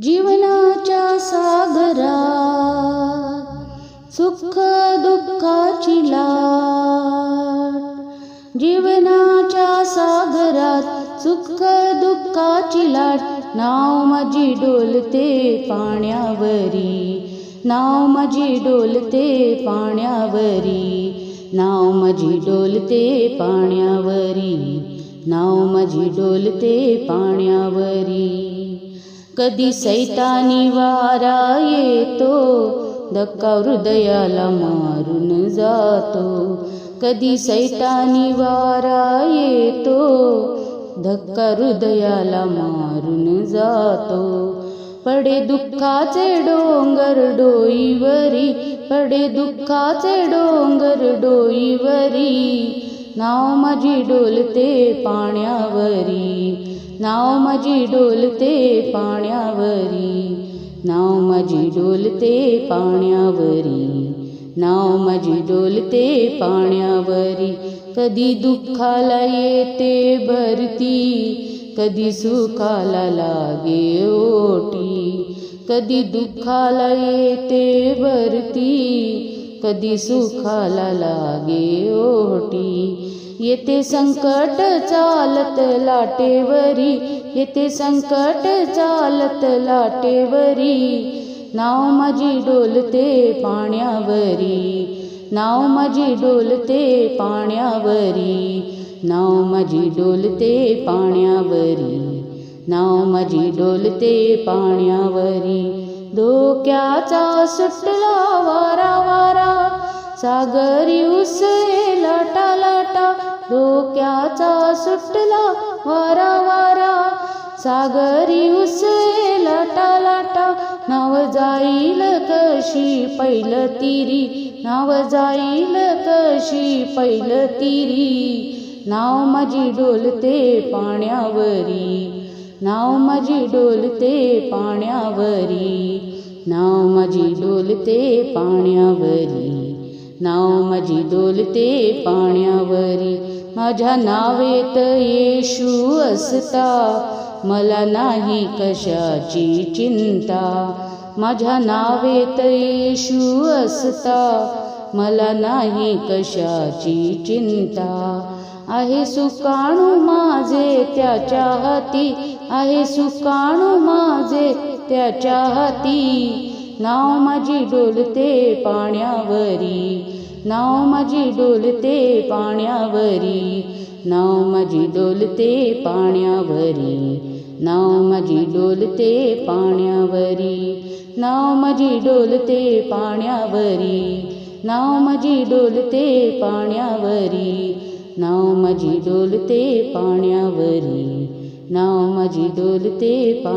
जीवनाच्या सागरात सुख दुःखाची लाट. जीवनाच्या सागरात सुख दुःखाची लाट. नाव माझी डोलते पाण्यावरी नाव माझी डोलते पाण्यावरी. नाव माझी डोलते पाण्यावरी नाव माझी डोलते पाण्यावरी. कधी सैतानी वारा येतो धक्का हृदयाला मारून जातो. कधी सैतानी वारा येतो धक्का हृदयाला मारून जातो. पडे दुःखाचे डोंगर डोईवरी पडे दुःखाचे डोंगर डोईवरी नाव माझी डोलते पाण्यावरी. नाव माझी डोलते पाण्यावरी. नाव माझी डोलते पाण्यावरी. नाव माझी डोलते पाण्यावरी. कधी दुःखाला येते भरती. कधी सुखाला लागे ओटी. कधी दुःखाला येते भरती. कधी सुखाला लागे ओटी. येते संकट चालत लाटेवरी. येते संकट चालत लाटेवरी. नाव माझी डोलते पाण्यावरी. नाव माझी डोलते पाण्यावरी. नाव माझी डोलते पाण्यावरी. नाव माझी डोलते पाण्यावरी. धोक्याचा सुटला वारा वारा. सागरी उसळे लाटा लाटा. धोक्याचा सुटला वारा वारा. सागरी उसळे लाटा लाटा. नाव जाईल कशी पैल तिरी? नाव जाईल कशी पैल तिरी? नाव माझी डोलते पाण्यावरी. नाव माझी डोलते पाण्यावरी. नाव माझी डोलते पाण्यावरी. नाव माझी डोलते पाण्यावरी. माझ्या नावेत येशू असता. मला नाही कशाची चिंता. माझ्या नावेत येशू असता. मला नाही कशाची चिंता. आहे सुकाणू माझे त्याच्या हाती. आहे सुकाणू माझे त्याच्या हाती. नाव माझी डोलते पाण्यावरी. नाव माझी डोलते पाण्यावरी. नाव माझी डोलते पाण्यावरी. नाव माझी डोलते पाण्यावरी. नाव माझी डोलते पाण्यावरी. नाव माझी डोलते पाण्यावरी. नाव माझी डोलते पाण्यावरी. न मे दोलते पा